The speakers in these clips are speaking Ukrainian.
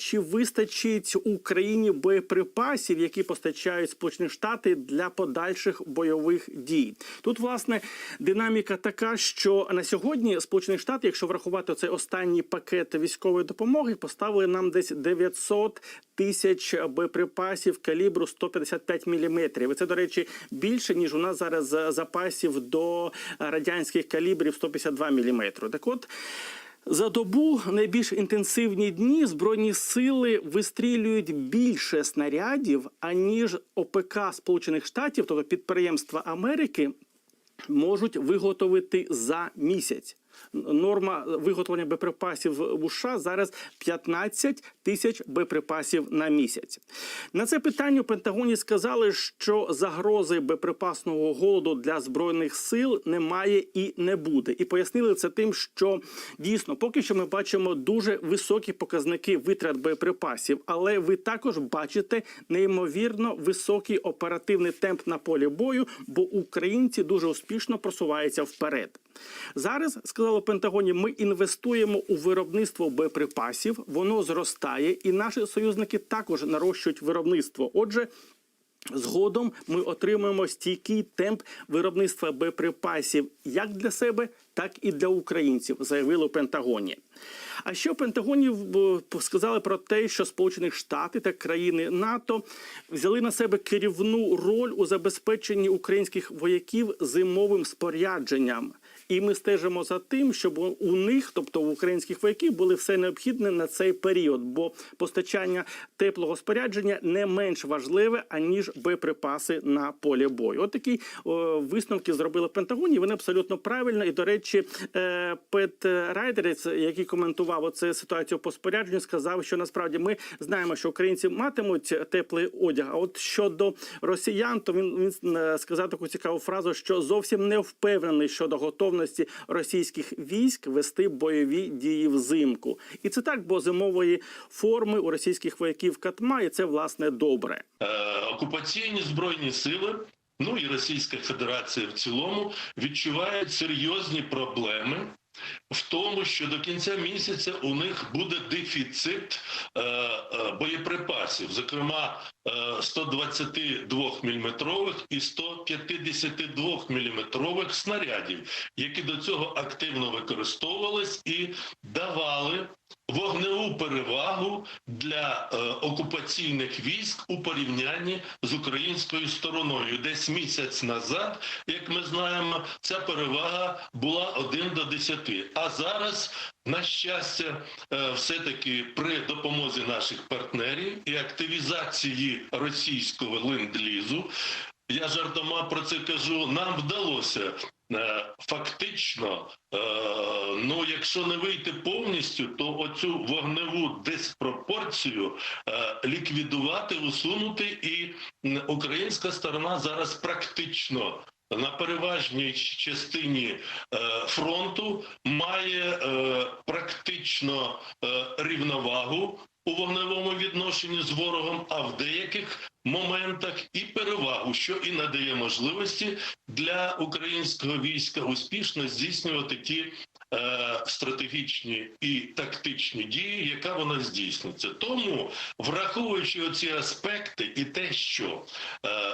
Чи вистачить Україні боєприпасів, які постачають Сполучені Штати для подальших бойових дій? Тут власне динаміка така, що на сьогодні Сполучені Штати, якщо врахувати цей останній пакет військової допомоги, поставили нам десь 900 тисяч боєприпасів калібру 155 мм. І це, до речі, більше ніж у нас зараз запасів до радянських калібрів 152 мм. Так от. За добу найбільш інтенсивні дні збройні сили вистрілюють більше снарядів, аніж ОПК Сполучених Штатів, тобто підприємства Америки, можуть виготовити за місяць. Норма виготовлення боєприпасів в США зараз 15 тисяч боєприпасів на місяць. На це питання у Пентагоні сказали, що загрози боєприпасного голоду для збройних сил немає і не буде. І пояснили це тим, що дійсно поки що ми бачимо дуже високі показники витрат боєприпасів, але ви також бачите неймовірно високий оперативний темп на полі бою, бо українці дуже успішно просуваються вперед. Зараз сказали Пентагоні, ми інвестуємо у виробництво боєприпасів, воно зростає, і наші союзники також нарощують виробництво. Отже. Згодом ми отримаємо стійкий темп виробництва боєприпасів як для себе, так і для українців, заявили у Пентагоні. А в Пентагоні сказали про те, що Сполучені Штати та країни НАТО взяли на себе керівну роль у забезпеченні українських вояків зимовим спорядженням. І ми стежимо за тим, щоб у них, тобто у українських вояків, були все необхідне на цей період, бо постачання теплого спорядження не менш важливе аніж боєприпаси на полі бою. От такі о, висновки зробили в Пентагоні. Вони абсолютно правильно. І до речі, е, Пет Райдерець, який коментував оце ситуацію по спорядженню, сказав, що насправді ми знаємо, що українці матимуть теплий одяг. А от щодо росіян, то він, він е, сказав таку цікаву фразу, що зовсім не впевнений щодо готовності російських військ вести бойові дії взимку. І це так, бо зимової форми у російських вояків катма, і це власне добре. Е, окупаційні збройні сили, ну і Російська Федерація в цілому відчувають серйозні проблеми. В тому, що до кінця місяця у них буде дефіцит е, е, боєприпасів, зокрема е, 122 мм і 152 мм снарядів, які до цього активно використовувались і давали вогневу перевагу для е, окупаційних військ у порівнянні з українською стороною. Десь місяць назад, як ми знаємо, ця перевага була 1 до 10. А зараз, на щастя, е, все-таки при допомозі наших партнерів і активізації російського ленд-лізу, я жартома про це кажу, нам вдалося е, фактично, е, ну якщо не вийти повністю, то оцю вогневу диспропорцію ліквідувати, усунути, і українська сторона зараз практично. На переважній частині е, фронту має е, практично е, рівновагу у вогневому відношенні з ворогом, а в деяких моментах і перевагу, що і надає можливості для українського війська успішно здійснювати ті стратегічні і тактичні дії, яка вона здійсниться. Тому, враховуючи оці аспекти і те, що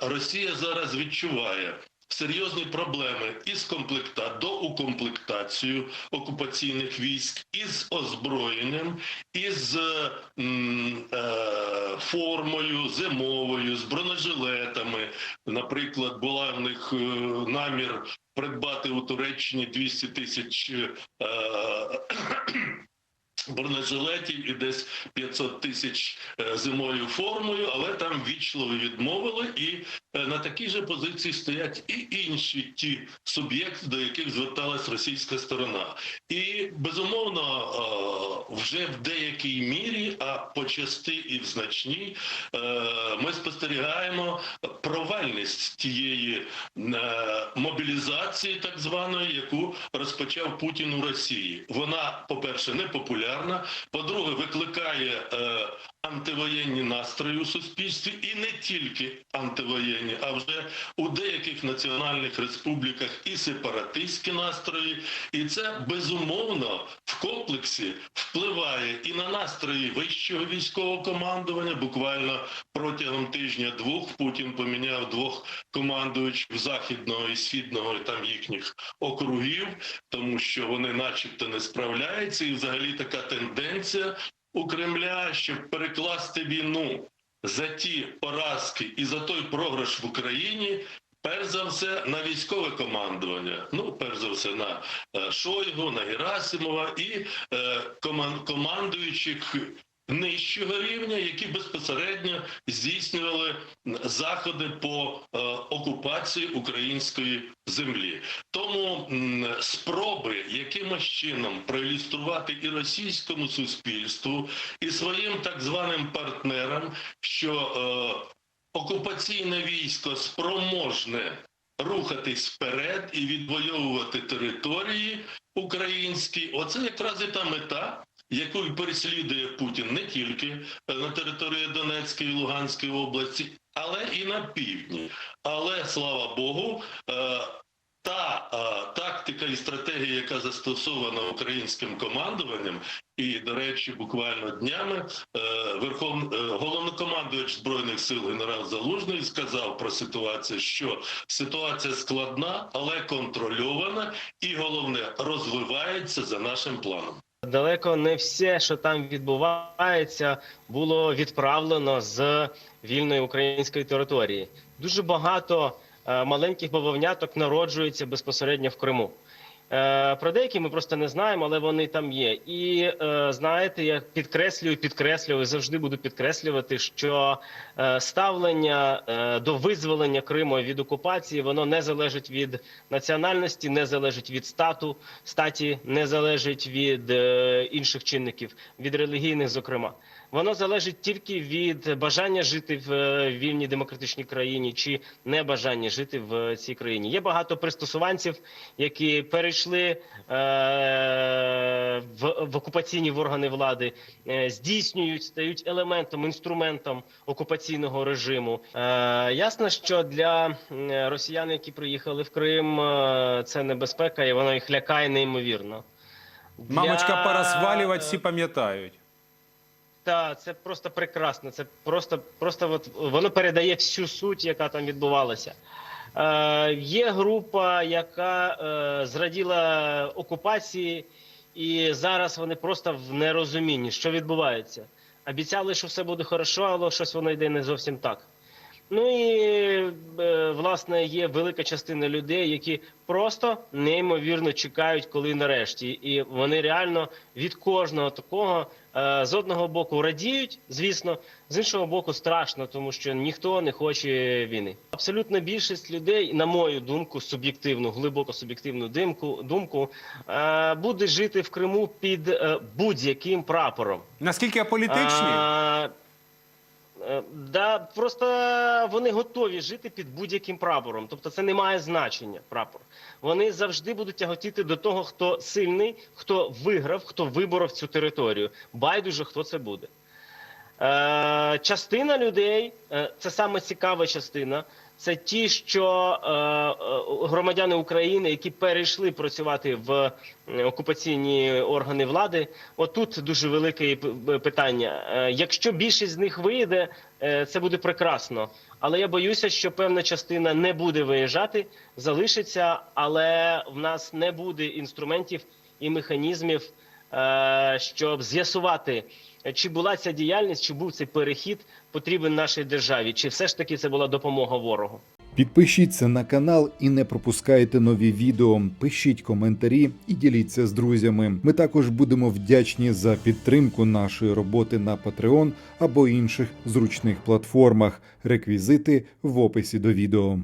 Росія зараз відчуває. Серйозні проблеми із комплекта до укомплектацію окупаційних військ, із озброєнням, із е, м, е, формою зимовою, з бронежилетами. Наприклад, була в них е, намір придбати у Туреччині 200 тисяч. Е, Бронежилетів і десь 500 тисяч е, зимою формою, але там вічливо відмовили, і е, на такій же позиції стоять і інші ті суб'єкти, до яких зверталась російська сторона. І безумовно, е, вже в деякій мірі, а почасти і в значній, ми спостерігаємо провальність тієї мобілізації, так званої, яку розпочав Путін у Росії. Вона, по-перше, не популярна. Популярна. По-друге, викликає е, антивоєнні настрої у суспільстві, і не тільки антивоєнні, а вже у деяких національних республіках і сепаратистські настрої. І це безумовно комплексі впливає і на настрої вищого військового командування. Буквально протягом тижня-двох Путін поміняв двох командуючих західного і східного і там їхніх округів, тому що вони, начебто, не справляються, і взагалі така тенденція у Кремля, щоб перекласти війну за ті поразки і за той програш в Україні. Перш за все на військове командування. Ну, перш за все, на е, Шойгу, на Герасимова і е, коман- командуючих нижчого рівня, які безпосередньо здійснювали заходи по е, окупації української землі. Тому спроби якимось чином проілюструвати і російському суспільству, і своїм так званим партнерам, що окупаційне військо спроможне рухатись вперед і відвоювати території українські. Оце якраз і та мета. Яку переслідує Путін не тільки е, на території Донецької і Луганської області, але і на півдні. Але слава Богу, е, та е, тактика і стратегія, яка застосована українським командуванням, і до речі, буквально днями е, Верхов... е, головнокомандувач збройних сил генерал Залужний сказав про ситуацію, що ситуація складна, але контрольована, і головне розвивається за нашим планом. Далеко не все, що там відбувається, було відправлено з вільної української території. Дуже багато е, маленьких бавовняток народжується безпосередньо в Криму. Е, Про деякі ми просто не знаємо, але вони там є. І е, знаєте, я підкреслюю, підкреслюю, завжди буду підкреслювати, що е, ставлення до визволення Криму від окупації воно не залежить від національності, не залежить від стату, статі, не залежить від інших чинників, від релігійних, зокрема. Воно залежить тільки від бажання жити в е, вільній демократичній країні чи небажання жити в цій країні. Є багато пристосуванців, які перейшли е, в, в окупаційні в органи влади, е, здійснюють, стають елементом, інструментом окупаційного режиму. Ясно, що для росіян, які приїхали в Крим, це небезпека, і воно їх лякає неймовірно. Мамочка, пора свалювати, всі пам'ятають. Так, це просто прекрасно. Це просто, просто от, воно передає всю суть, яка там відбувалася. Е, є група, яка е, зраділа окупації, і зараз вони просто в нерозумінні, що відбувається. Обіцяли, що все буде хорошо, але щось воно йде не зовсім так. Ну і е, власне є велика частина людей, які просто неймовірно чекають, коли нарешті, і вони реально від кожного такого е, з одного боку радіють, звісно, з іншого боку, страшно, тому що ніхто не хоче війни. Абсолютна більшість людей, на мою думку, суб'єктивну, глибоко суб'єктивну думку, думку е, буде жити в Криму під будь-яким прапором. Наскільки аполітичні? А, Да, просто вони готові жити під будь-яким прапором. Тобто це не має значення прапор. Вони завжди будуть тяготіти до того, хто сильний, хто виграв, хто виборов цю територію. Байдуже, хто це буде. Е, частина людей, е, це саме цікава частина. Це ті, що е, е, громадяни України, які перейшли працювати в е, окупаційні органи влади. Отут дуже велике питання. Якщо більшість з них вийде, це буде прекрасно. Але я боюся, що певна частина не буде виїжджати, залишиться, але в нас не буде інструментів і механізмів, щоб з'ясувати, чи була ця діяльність, чи був цей перехід потрібен нашій державі, чи все ж таки це була допомога ворогу. Підпишіться на канал і не пропускайте нові відео. Пишіть коментарі і діліться з друзями. Ми також будемо вдячні за підтримку нашої роботи на Patreon або інших зручних платформах. Реквізити в описі до відео.